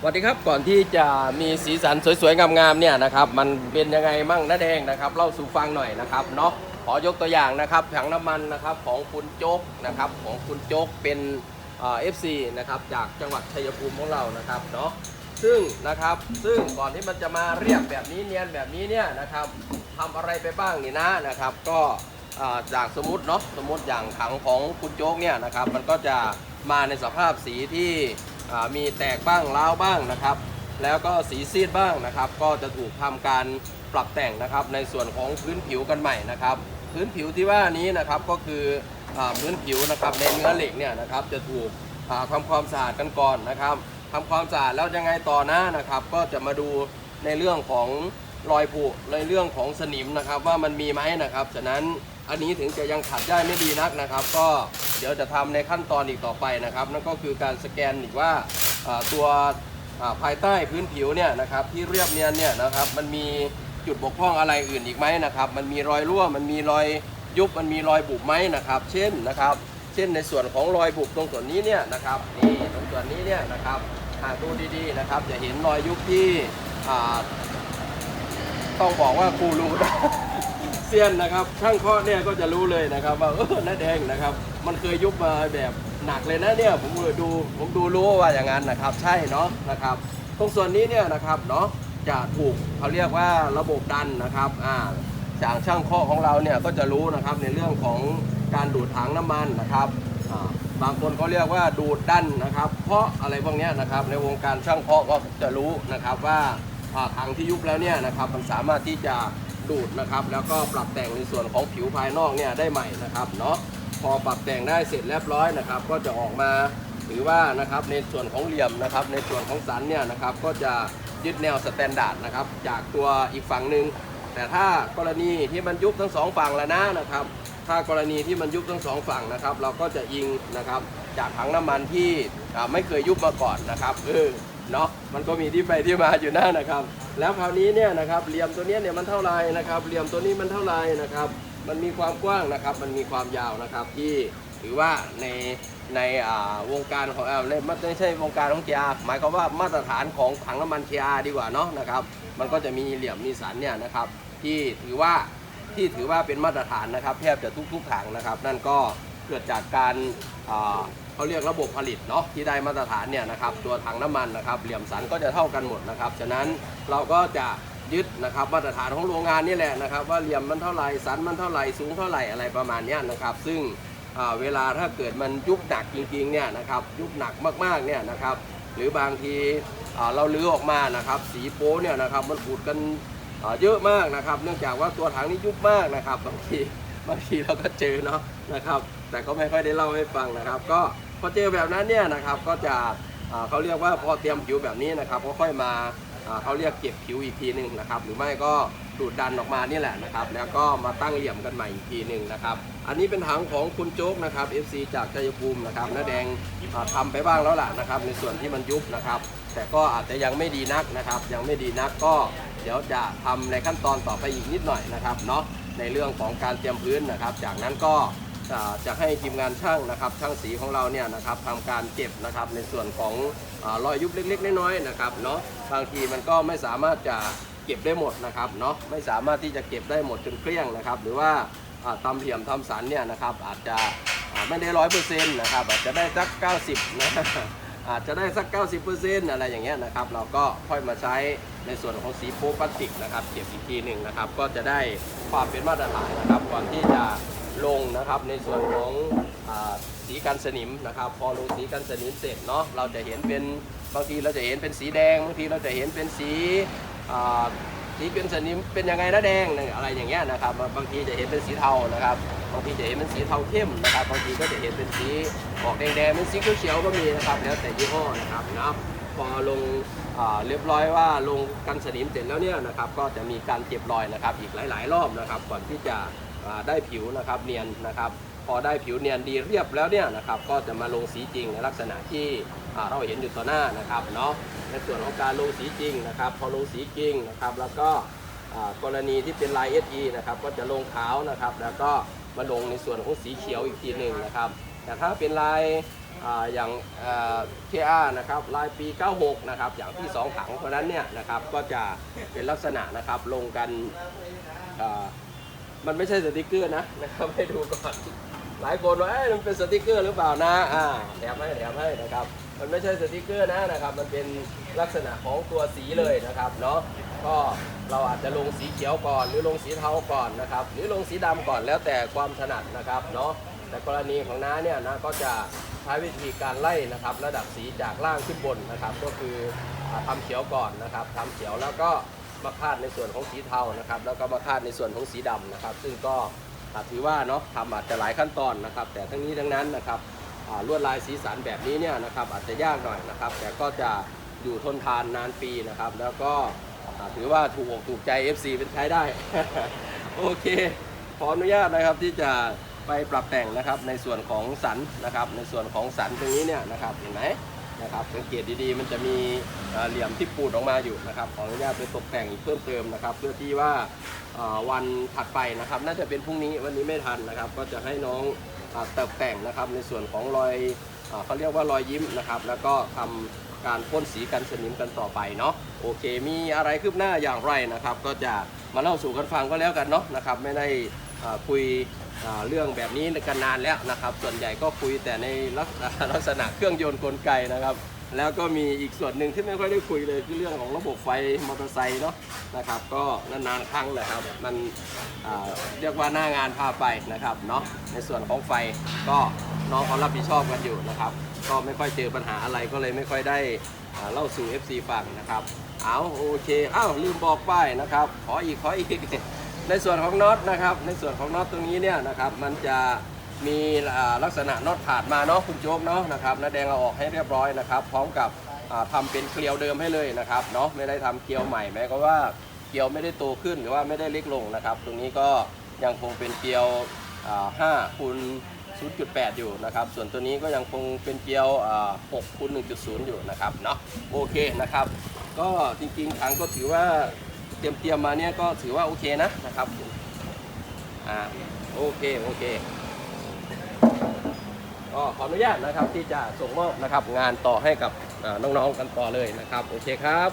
สวัสดีครับก่อนที่จะมีสีสันสวยๆงามๆเนี่ยนะครับมันเป็นยังไงมั่งน้าแดงนะครับเล่าสู่ฟังหน่อยนะครับเนาะขอยกตัวอย่างนะครับถังน้ำมันนะครับของคุณโจ๊กนะครับของคุณโจ๊กเป็นเอฟซีนะครับจากจังหวัดชัยภูมิของเรานะครับเนาะซึ่งนะครับซึ่งก่อนที่มันจะมาเรียบแบบนี้เนียนแบบนี้เนี่ยนะครับทำอะไรไปบ้างนี่นะนะครับ ก็จากสมมติเนาะสมมติอย่างถังของคุณโจ๊กเนี่ยนะครับมันก็จะมาในสภาพสีที่ มีแตกบ้างร้าวบ้างนะครับ แล้วก็สีซีดบ้างนะครับ ก็จะถูกทำการปรับแต่งนะครับ ในส่วนของพื้นผิวกันใหม่นะครับ พื้นผิวที่ว่านี้นะครับก็คืออพื้นผิวนะครับในเนื้อเหล็กเนี่ยนะครับ จะถูกอ่าทำความสะอาดกันก่อนนะครับทำความสะอาดแล้วยังไงต่อหนะนะครับ ก็จะมาดูในเรื่องของรอยผุในเรื่องของสนิมนะครับ ว่ามันมีไหมนะครับฉะนั้น อันนี้ถึงจะยังขัดได้ไม่ดีนักนะครับ ก็เดี๋ยวจะทำในขั้นตอนอีกต่อไปนะครับ นั่นก็คือการสแกนอีกว่าตัวภายใต้พื้นผิวเนี่ยนะครับที่เรียบเนียนเนี่ยนะครับมันมีจุดบกพร่องอะไรอื่นอีกไหมนะครับมันมีรอยรั่วมันมีรอยยุบมันมีรอยบุบไหมนะครับ เช่นนะครับ เช่นในส่วนของรอยบุบตรงส่วนนี้เนี่ยนะครับนี่ตรงส่วนนี้เนี่ยนะครับหากดูดีๆนะครับ จะเห็นรอยยุบที่ต้องบอกว่าครูรู้ เซียนนะครับช่างเคาะเนี่ยก็จะรู้เลยนะครับว่าเออน้าแดงนะครับ มันเคยยุบมาแบบหนักเลยนะเนี่ยผมดูผมดูรู้ว่าอย่างนั้นนะครับ ใช่เนาะนะครับ ตรงส่วนนี้เนี่ยนะครับเนาะจะถูกเขาเรียกว่าระบบดันนะครับอ่าจากช่างเคาะของเราเนี่ยก็จะรู้นะครับในเรื่องของการดูดถังน้ำมันนะครับบางคนเขาเรียกว่าดูดดันนะครับเคาะอะไรพวกนี้นะครับในวงการช่างเคาะก็จะรู้นะครับว่าถังที่ยุบแล้วเนี่ยนะครับมันสามารถที่จะ ดูดนะครับ แล้วก็ปรับแต่งในส่วนของผิวภายนอกเนี่ยได้ใหม่นะครับเนาะพอปรับแต่งได้เสร็จเรียบร้อยนะครับ ก็จะออกมาหรือว่านะครับในส่วนของเหลี่ยมนะครับ ในส่วนของสันเนี่ยนะครับก็จะยึดแนวสแตนดาร์ดนะครับจากตัวอีกฝั่งหนึ่งแต่ถ้ากรณีที่มันยุบทั้งสองฝั่งแล้วนะนะครับ ถ้ากรณีที่มันยุบทั้งสองฝั่งนะครับ เราก็จะยิงนะครับจากถังน้ำมันที่ไม่เคยยุบมาก่อนนะครับเออเนาะมันก็มีที่ไปที่มาอยู่นะนะครับ แล้วคราวนี้เนี่ยนะครับเหลี่ยมตัวนี้เนี่ยมันเท่าไรนะครับเหลี่ยมตัวนี้มันเท่าไรนะครับ มันมีความกว้างนะครับ มันมีความยาวนะครับ ที่ถือว่าในในอ่าวงการของเอ่อในไม่ใช่วงการของ GR หมายความว่ามาตรฐานของถังน้ำมัน GR ดีกว่าเนาะนะครับ มันก็จะมีเหลี่ยมมีสันเนี่ยนะครับที่ถือว่าที่ถือว่าเป็นมาตรฐานนะครับแทบจะทุกๆถังนะครับ นั่นก็เกิดจากการอ่า เขาเรียกระบบผลิตเนาะที่ได้มาตรฐานเนี่ยนะครับตัวถังน้ำมันนะครับเหลี่ยมสันก็จะเท่ากันหมดนะครับฉะนั้นเราก็จะยึดนะครับมาตรฐานของโรงงานนี่แหละนะครับ ว่าเหลี่ยมมันเท่าไหร่สันมันเท่าไหร่สูงเท่าไหร่อะไรประมาณนี้นะครับ ซึ่งเวลาถ้าเกิดมันยุบหนักจริงๆเนี่ยนะครับยุบหนักมากๆเนี่ยนะครับหรือบางทีอ่าเราลื้อออกมานะครับ สีโป๊เนี่ยนะครับมันอุดกันเยอะมากนะครับ เนื่องจากว่าตัวถังนี่ยุบมากนะครับบางทีบางทีเราก็เจอเนาะนะครับ แต่ก็ไม่ค่อยได้เล่าให้ฟังนะครับ ก็ พอเจอแบบนั้นเนี่ยนะครับก็จะเขาเรียกว่าพอเตรียมผิวแบบนี้นะครับก็ค่อยมาเขาเรียกเก็บผิวอีกทีหนึ่งนะครับ หรือไม่ก็ดูดดันออกมานี่แหละนะครับ แล้วก็มาตั้งเหลี่ยมกันใหม่อีกทีหนึ่งนะครับ อันนี้เป็นถังของคุณโจ๊กนะครับ FC จากชัยภูมินะครับน้าแดงอ่าทำไปบ้างแล้วล่ะนะครับ ในส่วนที่มันยุบนะครับ แต่ก็อาจจะยังไม่ดีนักนะครับ ยังไม่ดีนักก็เดี๋ยวจะทำในขั้นตอนต่อไปอีกนิดหน่อยนะครับเนาะในเรื่องของการเตรียมพื้นนะครับ จากนั้นก็ จะให้ทีมงานช่างนะครับช่างสีของเราเนี่ยนะครับทำการเก็บนะครับในส่วนของอรอยยุบเล็ก ๆ น้อยๆนะครับเนาะบางทีมันก็ไม่สามารถจะเก็บได้หมดนะครับเนาะไม่สามารถที่จะเก็บได้หมดจนเกลี้ยงนะครับ หรือว่าอ่าตำเหลี่ยมทำสันเนี่ยนะครับอาจจะไม่ได้ร้อยเปอร์เซ็นต์นะครับอาจจะได้สัก 90นะอาจจะได้สัก 90%อะไรอย่างเงี้ยนะครับเราก็ค่อยมาใช้ในส่วนของสีโป๊พลาสติกนะครับเก็บอีกทีหนึ่งนะครับ ก็จะได้ความเป็นมาตรฐานนะครับก่อนที่จะ ลงนะครับในส่วนของอสีกันสนิมนะครับ พอลงสีกันสนิมเสร็จเนาะเราจะเห็นเป็นบางทีเราจะเห็นเป็นสีแดงบางทีเราจะเห็นเป็นสีสีเป็นสนิมเป็นยังไงนะแดงอะไรอย่างเงี้ยนะครับ บางทีจะเห็นเป็นสีเทานะครับบางทีจะเห็นเป็นสีเทาเข้มนะครับบางทีก็จะเห็นเป็นสีออกแดงๆเป็นสีเขียวๆก็มีนะครับแล้วแต่ยี่ห้อนะครับเนาะพอลงอเรียบร้อยว่าลงกันสนิมเสร็จแล้วเนี่ยนะครับ ก็จะมีการเก็บรอยนะครับ อีกหลาย ๆ รอบนะครับ ก่อนที่จะ ได้ผิวนะครับเนียนนะครับ พอได้ผิวเนียนดีเรียบแล้วเนี่ยนะครับก็จะมาลงสีจริงในลักษณะที่เราเห็นอยู่ต่อหน้านะครับเนาะในส่วนของการลงสีจริงนะครับ พอลงสีจริงนะครับ แล้วก็กรณีที่เป็นลาย SE นะครับก็จะลงขาวนะครับ แล้วก็มาลงในส่วนของสีเขียวอีกทีหนึ่งนะครับ แต่ถ้าเป็นลายอย่างเคอานะครับลายปี 96 นะครับ อย่างที่ 2 ถังเพราะฉะนั้นเนี่ยนะครับก็จะเป็นลักษณะนะครับลงกันอ่า มันไม่ใช่สติกเกอร์นะนะครับให้ดูก่อนหลายคนว่าเอ้ยมันเป็นสติกเกอร์หรือเปล่านะอ่าแถมให้แถมให้นะครับ มันไม่ใช่สติกเกอร์นะนะครับ มันเป็นลักษณะของตัวสีเลยนะครับเนาะก็เราอาจจะลงสีเขียวก่อน หรือลงสีเทาก่อนนะครับ หรือลงสีดำก่อนแล้วแต่ความถนัดนะครับเนาะแต่กรณีของน้าเนี่ยนะก็จะใช้วิธีการไล่นะครับ ระดับสีจากล่างขึ้นบนนะครับ ก็คืออาทำเขียวก่อนนะครับทำเขียวแล้วก็ มาคาดในส่วนของสีเทานะครับ แล้วก็มาคาดในส่วนของสีดำนะครับ ซึ่งก็อาถือว่าเนาะทำอาจจะหลายขั้นตอนนะครับ แต่ทั้งนี้ทั้งนั้นนะครับลวดลายสีสันแบบนี้เนี่ยนะครับอาจจะยากหน่อยนะครับ แต่ก็จะอยู่ทนทานนานปีนะครับ แล้วก็ถือว่าถูกอกถูกใจ FC เป็นใช้ได้ โอเคขออนุญาตนะครับที่จะไปปรับแต่งนะครับในส่วนของสันนะครับ ในส่วนของสันตรงนี้เนี่ยนะครับเห็นไหม นะครับสังเกตดีๆ มันจะมีเหลี่ยมที่ปูดออกมาอยู่นะครับขออนุญาตไปตกแต่งเพิ่มเติมนะครับ เพื่อที่ว่าวันถัดไปนะครับ น่าจะเป็นพรุ่งนี้วันนี้ไม่ทันนะครับ ก็จะให้น้องอ่าเติมแต่งนะครับในส่วนของรอยอเขาเรียกว่ารอยยิ้มนะครับ แล้วก็ทำการพ่นสีกันสนิมกันต่อไปเนาะโอเค มีอะไรคืบหน้าอย่างไรนะครับ ก็จะมาเล่าสู่กันฟังก็แล้วกันเนาะนะครับ ไม่ได้ คุยเรื่องแบบนี้กันนานแล้วนะครับ ส่วนใหญ่ก็คุยแต่ในลักษณะเครื่องยนต์กลไกนะครับ แล้วก็มีอีกส่วนหนึ่งที่ไม่ค่อยได้คุยเลยคือเรื่องของระบบไฟมอเตอร์ไซค์เนาะนะครับ ก็นานๆครั้งแหละครับ มันเรียกว่าหน้างานพาไปนะครับเนาะในส่วนของไฟก็น้องเขารับผิดชอบกันอยู่นะครับ ก็ไม่ค่อยเจอปัญหาอะไรก็เลยไม่ค่อยได้เล่าสู่ FC ฟังนะครับเอาโอเคอ้าวลืมบอกป้ายนะครับ ขออีกขออีก ในส่วนของน็อตนะครับ ในส่วนของน็อตตรงนี้เนี่ยนะครับ มันจะมีลักษณะน็อตขาดมาเนาะคุณโจ๊กเนาะนะครับน้าแดงเอาออกให้เรียบร้อยนะครับ พร้อมกับอ่าทำเป็นเกลียวเดิมให้เลยนะครับเนาะไม่ได้ทำเกลียวใหม่แม้ก็ว่าเกลียวไม่ได้โตขึ้นหรือว่าไม่ได้เล็กลงนะครับ ตรงนี้ก็ยังคงเป็นเกลียว5คูณ0.8 อยู่นะครับ ส่วนตัวนี้ก็ยังคงเป็นเกลียว6คูณ1.0 อยู่นะครับเนาะโอเคนะครับ ก็จริงๆถังก็ถือว่า เตรียมเตรียมๆมาเนี่ยก็ถือว่าโอเคนะนะครับอ่าโอเคโอเคก็ขออนุญาตนะครับที่จะส่งมอบนะครับงานต่อให้กับน้องๆกันต่อเลยนะครับ โอเคครับ